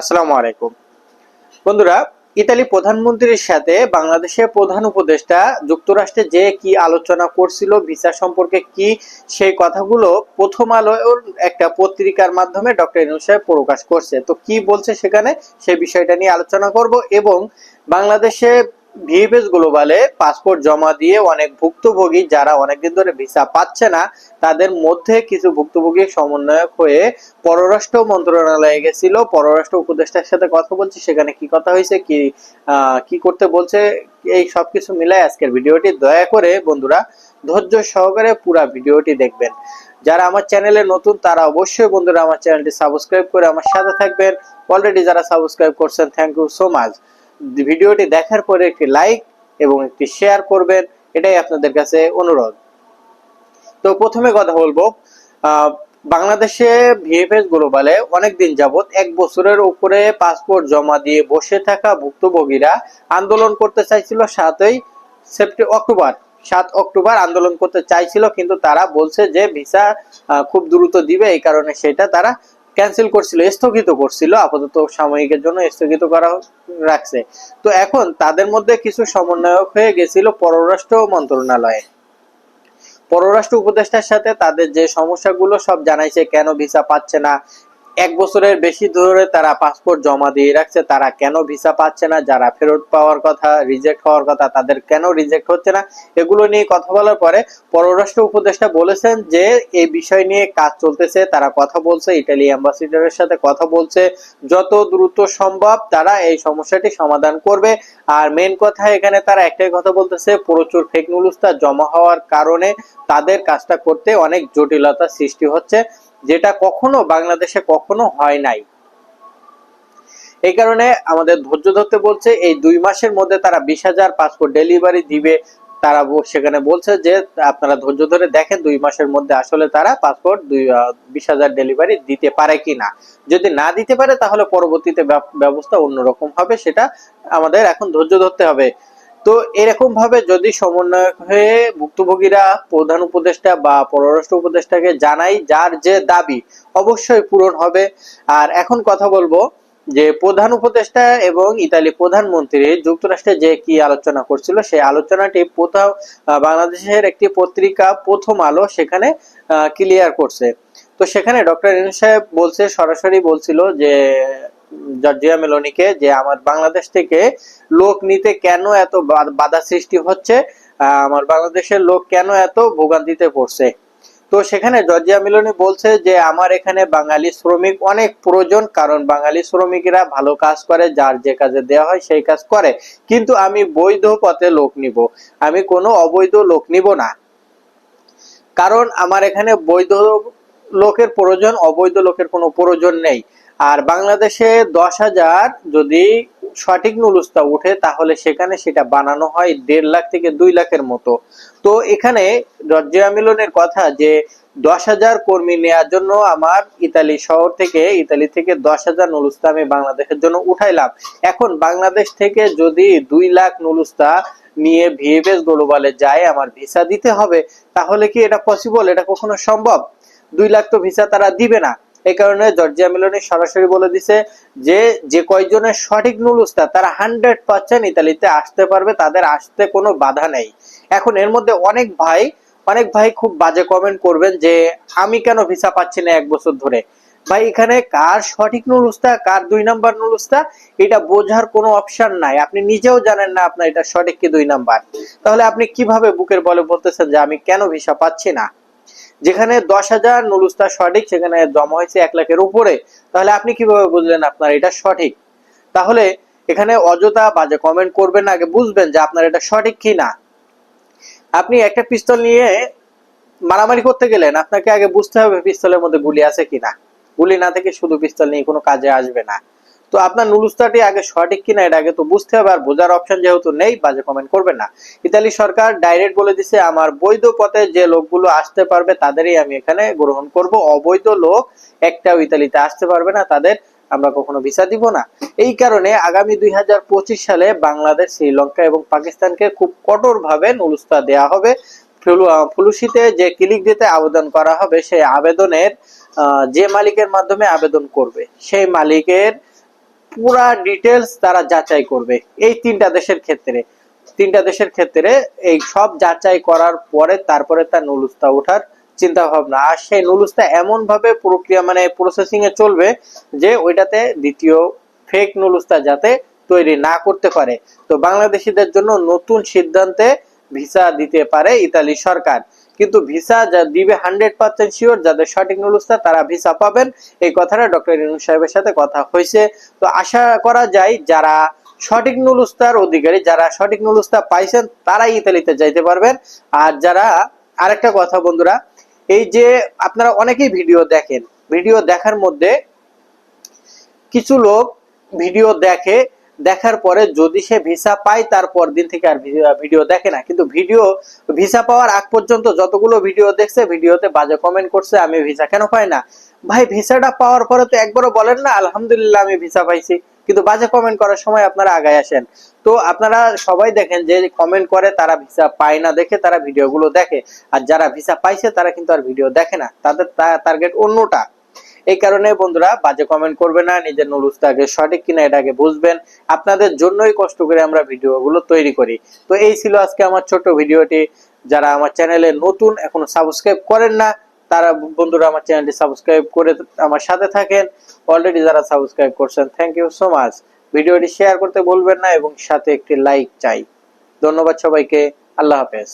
আসসালামু আলাইকুম। বন্ধুরা, ইতালি প্রধানমন্ত্রীর সাথে বাংলাদেশের প্রধান উপদেষ্টা যুক্তরাষ্ট্রে যে কি আলোচনা করছিল, ভিসা সম্পর্কে কি, সেই কথাগুলো প্রথম আলোর একটা পত্রিকার মাধ্যমে ডক্টর ইনু সাহেব প্রকাশ করছে। তো কি বলছে সেখানে সেই বিষয়টা নিয়ে আলোচনা করব এবং বাংলাদেশে ভিএফএস গ্লোবালে পাসপোর্ট জমা দিয়ে অনেক ভুক্তভোগী যারা অনেকদিন ধরে ভিসা পাচ্ছে না, তাদের মধ্যে কিছু ভুক্তভোগী সমন্বয়ক হয়ে পররাষ্ট্র মন্ত্রণালয়ে গেছিল। পররাষ্ট্র উপদেষ্টার সাথে কথা বলছে, সেখানে কি কথা হয়েছে, কি কি করতে বলছে, এই সবকিছু মিলাই আজকের ভিডিওটি। দয়া করে বন্ধুরা, ধৈর্য সহকারে পুরো ভিডিওটি দেখবেন। যারা আমার চ্যানেলে নতুন, তারা অবশ্যই বন্ধুরা আমার চ্যানেলটি সাবস্ক্রাইব করে আমার সাথে থাকবেন। অলরেডি যারা সাবস্ক্রাইব করছেন থ্যাংক ইউ সো মাচ ভিডিওটি দেখার পরে একটি লাইক এবং একটি শেয়ার করবেন, এটাই আপনাদের কাছে অনুরোধ। তো প্রথমে কথা বলব বাংলাদেশে ভিএফএস গ্লোবালে অনেকদিন যাবত এক বছরের উপরে পাসপোর্ট জমা দিয়ে বসে থাকা ভুক্তভোগীরা আন্দোলন করতে চাইছিল সাতই সেপ্টেম্বর অক্টোবর সাত অক্টোবর আন্দোলন করতে চাইছিল, কিন্তু তারা বলছে যে ভিসা খুব দ্রুত দিবে, এই কারণে সেটা তারা ক্যান্সেল করছিল, স্থগিত করছিল, আপাতত সাময়িকের জন্য স্থগিত করা রাখছে। তো এখন তাদের মধ্যে কিছু সমন্বয়ক হয়ে গেছিল পররাষ্ট্র মন্ত্রণালয়ে। পররাষ্ট্র উপদেষ্টার সাথে তাদের যে সমস্যাগুলো সব জানাইছে, কেন ভিসা পাচ্ছে না এক বছরের বেশি ধরে তারা পাসপোর্ট জমা দিয়ে রাখছে, তারা কেন ভিসা পাচ্ছে না, যারা ফেরত পাওয়ার কথা রিজেক্ট হওয়ার কথা, তাদের কেন রিজেক্ট হচ্ছে না? এগুলো নিয়ে কথা বলার পরে পররাষ্ট্র উপদেষ্টা বলেছেন যে এই বিষয় নিয়ে কাজ চলতেছে, তারা কথা বলছে ইটালি অ্যাম্বাসিডারের সাথে কথা বলছে। যত দ্রুত সম্ভব তারা এই সমস্যাটি সমাধান করবে। আর মেন কথা, এখানে তারা একটাই কথা বলতেছে, প্রচুর ফেক নিউজটা জমা হওয়ার কারণে তাদের কাজটা করতে অনেক জটিলতা সৃষ্টি হচ্ছে। যেটা কখনো বাংলাদেশে কখনো হয় নাই। এই কারণে আমাদের ধৈর্য ধরতে বলছে, এই দুই মাসের মধ্যে তারা বিশ হাজার পাসপোর্ট ডেলিভারি দিবে। তারা সেখানে বলছে যে, আপনারা ধৈর্য ধরে দেখেন দুই মাসের মধ্যে আসলে তারা পাসপোর্ট দুই বিশ হাজার ডেলিভারি দিতে পারে কিনা। যদি না দিতে পারে, তাহলে পরবর্তীতে ব্যবস্থা অন্যরকম হবে, সেটা আমাদের এখন ধৈর্য ধরতে হবে। তো এরকম ভাবে যদি সমন্বয়ক হয়ে ভুক্তভোগীরা প্রধান উপদেষ্টা বা পররাষ্ট্র উপদেষ্টাকে জানাই যার যে দাবি অবশ্যই পূরণ হবে। আর এখন কথা বলব যে প্রধান উপদেষ্টা এবং ইতালি প্রধানমন্ত্রী যুক্তরাষ্ট্রে যে কি আলোচনা করছিল, সেই আলোচনাটি প্রথম বাংলাদেশের একটি পত্রিকা প্রথম আলো সেখানে ক্লিয়ার করছে। তো সেখানে ডক্টর ইনু সাহেব বলছে, সরাসরি বলছিল যে জর্জিয়া মেলোনিকে যে আমার বাংলাদেশ থেকে লোক নিতে কেন এত বাধা সৃষ্টি হচ্ছে আমার বাংলাদেশের লোক কেন এত ভোগান্তিতে পড়ছে? তো সেখানে জর্জিয়া মিলনি বলছে যে, আমার এখানে বাঙালি শ্রমিক অনেক প্রয়োজন, কারণ বাঙালি শ্রমিকরা ভালো কাজ করে, যার যে কাজে দেওয়া হয় সেই কাজ করে। কিন্তু আমি বৈধ পথে লোক নিব, আমি কোনো অবৈধ লোক নিব না। কারণ আমার এখানে বৈধ লোকের প্রয়োজন, অবৈধ লোকের কোনো প্রয়োজন নেই। আর বাংলাদেশে দশ হাজার যদি সঠিক নুলুস্তা উঠে তাহলে সেখানে সেটা বানানো হয় দেড় লাখ থেকে দুই লাখের মতো। তো এখানে রজ্জিয়া মিলনের কথা যে, দশ হাজার কর্মী নেওয়ার জন্য আমার ইতালি শহর থেকে, ইতালি থেকে দশ হাজার নুলুস্তা আমি বাংলাদেশের জন্য উঠাইলাম। এখন বাংলাদেশ থেকে যদি দুই লাখ নুলুস্তা নিয়ে ভিএফএস গ্লোবালে যায়, আমার ভিসা দিতে হবে, তাহলে কি এটা পসিবল এটা কখনো সম্ভব? দুই লাখ তো ভিসা তারা দিবে না। এই কারণে জর্জিয়া মেলোনি সরাসরি বলে দিছে যে যে কয়জনের সঠিক নুলুস্তা তারা হান্ড্রেড পার্সেন্ট ইতালিতে আসতে পারবে, তাদের আসতে কোনো বাধা নেই। এখন এর মধ্যে অনেক ভাই অনেক ভাই খুব বাজে কমেন্ট করবেন যে, আমি কেন ভিসা পাচ্ছি না এক বছর ধরে? ভাই, এখানে কার সঠিক নুলুস্তা, কার দুই নাম্বার নুলুস্তা, এটা বোঝার কোনো অপশন নাই। আপনি নিজেও জানেন না আপনার এটা সঠিক কি দুই নাম্বার তাহলে আপনি কীভাবে বুকের বলে বলতেছেন যে, আমি কেন ভিসা পাচ্ছি না? যেখানে দশ হাজার নুলুস্তা সঠিক, সেখানে জমা হয়েছে এক লাখের উপরে। তাহলে আপনি কীভাবে বুঝলেন আপনার এটা সঠিক? তাহলে এখানে অযথা বাজে কমেন্ট করবেন আগে বুঝবেন যে আপনার এটা সঠিক কি না আপনি একটা পিস্তল নিয়ে মারামারি করতে গেলেন, আপনাকে আগে বুঝতে হবে পিস্তলের মধ্যে গুলি আছে কিনা। গুলি না থেকে শুধু পিস্তল নিয়ে কোনো কাজে আসবে না। তো আপনার নুলুস্তাটি আগে সঠিক কিনা এটা আগে তো বুঝতে হবে আর বোঝার অপশন যেহেতু নেই বাজে কমেন্ট করবেন না। ইতালি সরকার ডাইরেক্ট বলে দিছে আমার বৈধ পথে যে লোকগুলো আসতে পারবে তাদেরই আমি এখানে গ্রহণ করব। অবৈধ লোক একটাও ইতালিতে আসতে পারবে না তাদের আমরা কখনো ভিসা দিব না। এই কারণে আগামী দুই হাজার পঁচিশ সালে বাংলাদেশ শ্রীলঙ্কা এবং পাকিস্তানকে খুব কঠোর ভাবে নুলুস্তা দেওয়া হবে। ফুলু- আহ, ফুলুশিতে যে ক্লিক দিতে আবেদন করা হবে সেই আবেদনের যে মালিকের মাধ্যমে আবেদন করবে সেই মালিকের পুরা ডিটেলস তারা যাচাই করবে এই তিনটা দেশের ক্ষেত্রে। তিনটা দেশের ক্ষেত্রে এই সব যাচাই করার পরে তারপরে তার নুলুস্তা ওঠার চিন্তা ভাবনা আর সেই নুলুস্তা এমন ভাবে প্রক্রিয়া মানে প্রসেসিং এ চলবে যে ওইটাতে দ্বিতীয় ফেক নুলুস্তা যাতে তৈরি না করতে পারে। তো বাংলাদেশিদের জন্য নতুন সিদ্ধান্তে ভিসা দিতে পারে ইতালি সরকার। কিন্তু ভিসা যা দিবে হান্ড্রেড পার্সেন্ট শিওর যাদের সঠিক নুলুস্তা, তারা ভিসা পাবেন। এই কথাটা ডক্টর ইনু সাহেবের সাথে কথা হয়েছে। তো আশা করা যায় যারা সঠিক নুলুস্তার অধিকারী, যারা সঠিক নুলুস্তা পাইছেন, তারাই ইতালিতে যাইতে পারবেন। আর যারা, আরেকটা কথা বন্ধুরা, এই যে আপনারা অনেকেই ভিডিও দেখেন, ভিডিও দেখার মধ্যে কিছু লোক ভিডিও দেখে দেখার পরে যদি সে ভিসা পায় তারপর দিন থেকে আর ভিডিও দেখে না। কিন্তু ভিডিও, ভিসা পাওয়ার আগ পর্যন্ত যতগুলো ভিডিও দেখছে, ভিডিওতে বাজে কমেন্ট করছে, আমি ভিসা কেন পাই না? ভাই, ভিসাটা পাওয়ার পরে তো একবারও বলেন না, আলহামদুলিল্লাহ, আমি ভিসা পাইছি। কিন্তু বাজে কমেন্ট করার সময় আপনারা আগায় আসেন। তো আপনারা সবাই দেখেন যে কমেন্ট করে, তারা ভিসা পায় না দেখে, তারা ভিডিওগুলো দেখে। আর যারা ভিসা পাইছে, তারা কিন্তু আর ভিডিও দেখে না। তাদের টার্গেট অন্যটা। এই কারণে বন্ধুরা বাজে কমেন্ট করবে না, নিজের নুরুস্তাকে সঠিক কিনা এটাকে বুঝবেন। আপনাদের জন্যই কষ্ট করে আমরা ভিডিওগুলো তৈরি করি। তো এই ছিল আজকে আমার ছোট ভিডিওটি। যারা আমার চ্যানেলে নতুন, এখনও সাবস্ক্রাইব করেন না, তারা বন্ধুরা আমার চ্যানেলটি সাবস্ক্রাইব করে আমার সাথে থাকেন। অলরেডি যারা সাবস্ক্রাইব করছেন থ্যাংক ইউ সো মাচ ভিডিওটি শেয়ার করতে বলবেন না এবং সাথে একটি লাইক চাই। ধন্যবাদ সবাইকে। আল্লাহ হাফেজ।